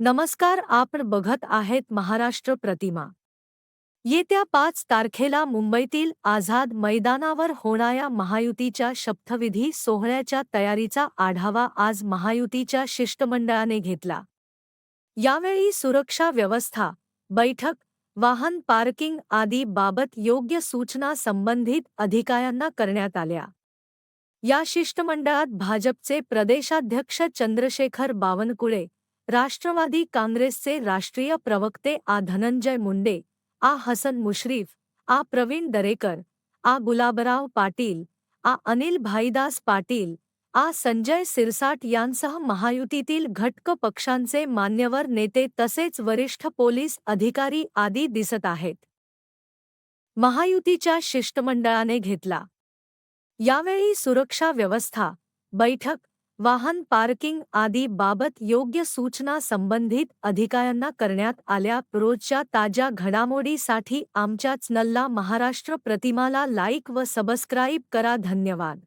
नमस्कार आपण बघत आहेत महाराष्ट्र प्रतिमा. येत्या पाच तारखेला मुंबईतील आझाद मैदानावर होणाऱ्या महायुतीच्या शपथविधी सोहळ्याच्या तयारीचा आढावा आज महायुतीच्या शिष्टमंडळाने घेतला. यावेळी सुरक्षा व्यवस्था बैठक वाहन पार्किंग आदी बाबत योग्य सूचना संबंधित अधिकाऱ्यांना करण्यात आल्या. या शिष्टमंडळात भाजपचे प्रदेशाध्यक्ष चंद्रशेखर बावनकुळे राष्ट्रवादी काँग्रेसचे राष्ट्रीय प्रवक्ते आ धनंजय मुंडे आ हसन मुश्रीफ आ प्रवीण दरेकर आ गुलाबराव पाटील आ अनिल भाईदास पाटील आ संजय सिरसाट यांसह महायुतीतील घटक पक्षांचे मान्यवर नेते तसेच वरिष्ठ पोलीस अधिकारी आदी दिसत आहेत. महायुतीच्या शिष्टमंडळाने घेतला. यावेळी सुरक्षा व्यवस्था बैठक वाहन पार्किंग आदी बाबत योग्य सूचना संबंधित अधिकाऱ्यांना करण्यात आल्या. रोजच्या ताज्या घडामोडीसाठी आमच्या चॅनलला महाराष्ट्र प्रतिमाला लाईक व सबस्क्राईब करा. धन्यवाद.